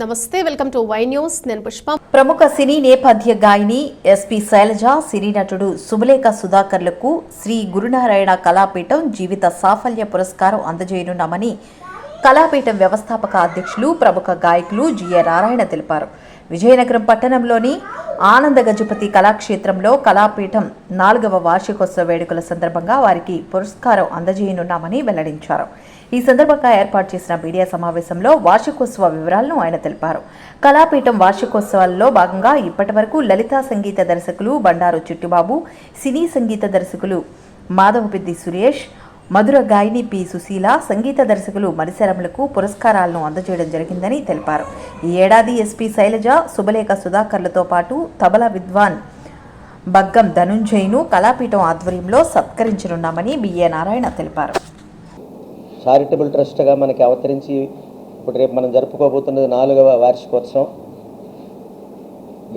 నమస్తే welcome to Y news. నేను పుష్ప. ప్రముఖ సినీ నేపథ్య గాయని ఎస్పి శైలజ సినీ నటుడు సుమలేఖ సుధాకర్లకు శ్రీ గురునారాయణ కళాపీఠం జీవిత సాఫల్య పురస్కారం అందజేయనున్నామని కళాపీఠం వ్యవస్థాపక అధ్యక్షులు ప్రముఖ గాయకులు జిఏ నారాయణ తెలిపారు. విజయనగరం పట్టణంలోని ఆనంద గజపతి కళాక్షేత్రంలో కళాపీఠం నాలుగవ వార్షికోత్సవ వేడుకల సందర్భంగా వారికి పురస్కారం అందజేయనున్నామని వెల్లడించారు. ఈ సందర్భంగా ఏర్పాటు చేసిన మీడియా సమావేశంలో వార్షికోత్సవ వివరాలను ఆయన తెలిపారు. కళాపీఠం వార్షికోత్సవాల్లో భాగంగా ఇప్పటి వరకు లలితా సంగీత దర్శకులు బండారు చిట్టుబాబు సినీ సంగీత దర్శకులు మాధవపెద్ది సురేష్ మధుర గాయని పి. సుశీల సంగీత దర్శకులు మరిశరములకు పురస్కారాలను అందజేయడం జరిగిందని తెలిపారు. ఈ ఏడాది ఎస్పీ శైలజ శుభలేఖ సుధాకర్లతో పాటు తబలా విద్వాన్ బగ్గం ధనుంజయ్ను కళాపీఠం ఆధ్వర్యంలో సత్కరించనున్నామని బిఏ నారాయణ తెలిపారు. చారిటబుల్ ట్రస్ట్గా మనకి అవతరించి ఇప్పుడు రేపు మనం జరుపుకోబోతున్నది నాలుగవ వార్షికోత్సవం.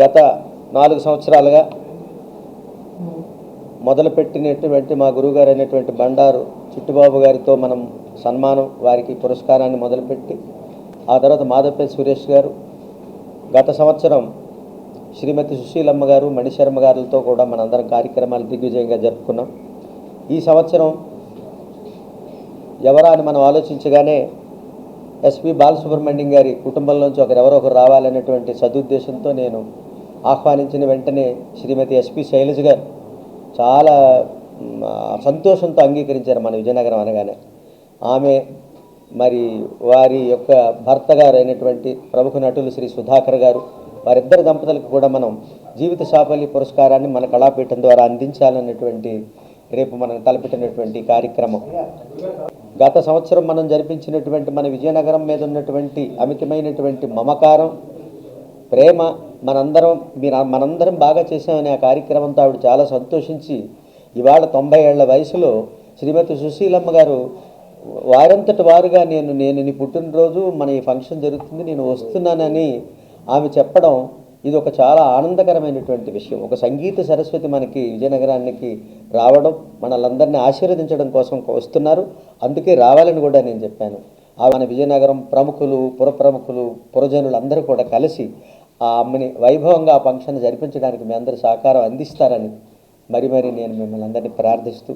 గత నాలుగు సంవత్సరాలుగా మొదలుపెట్టినటువంటి మా గురువుగారు అయినటువంటి బండారు చిట్టుబాబు గారితో మనం సన్మానం వారికి పురస్కారాన్ని మొదలుపెట్టి ఆ తర్వాత మాధవపే సురేష్ గారు గత సంవత్సరం శ్రీమతి సుశీలమ్మ గారు మణిశర్మ గారులతో కూడా మనందరం కార్యక్రమాలు దిగ్విజయంగా జరుపుకున్నాం. ఈ సంవత్సరం ఎవరా అని మనం ఆలోచించగానే ఎస్పి బాలసుబ్రహ్మణ్యం గారి కుటుంబంలోంచి ఒకరెవరో ఒకరు రావాలనేటువంటి సదుద్దేశంతో నేను ఆహ్వానించిన వెంటనే శ్రీమతి ఎస్పి శైలజ గారు చాలా సంతోషంతో అంగీకరించారు మన విజయనగరం అనగానే. ఆమె మరి వారి యొక్క భర్త గారు అయినటువంటి ప్రముఖ నటులు శ్రీ సుధాకర్ గారు వారిద్దరు దంపతులకు కూడా మనం జీవిత సాఫల్య పురస్కారాన్ని మన కళాపీఠం ద్వారా అందించాలన్నటువంటి రేపు మనం తలపెట్టినటువంటి కార్యక్రమం. గత సంవత్సరం మనం జరిపించినటువంటి మన విజయనగరం మీద ఉన్నటువంటి అమితమైనటువంటి మమకారం ప్రేమ మనందరం మీరు మనందరం బాగా చేసామనే ఆ కార్యక్రమంతో ఆవిడ చాలా సంతోషించి ఇవాళ తొంభై ఏళ్ళ వయసులో శ్రీమతి సుశీలమ్మ గారు వారంతటి వారుగా నేను నేను నీ పుట్టినరోజు మన ఈ ఫంక్షన్ జరుగుతుంది నేను వస్తున్నానని ఆమె చెప్పడం ఇది ఒక చాలా ఆనందకరమైనటువంటి విషయం. ఒక సంగీత సరస్వతి మనకి విజయనగరానికి రావడం మనలందరినీ ఆశీర్వదించడం కోసం వస్తున్నారు. అందుకే రావాలని కూడా నేను చెప్పాను. ఆ మన విజయనగరం ప్రముఖులు పుర ప్రముఖులు పురజనులు అందరూ కూడా కలిసి ఆ అమ్మని వైభవంగా ఆ ఫంక్షన్ జరిపించడానికి మీ అందరి సహకారం అందిస్తారని మరి మరి నేను మిమ్మల్ని అందరినీ ప్రార్థిస్తూ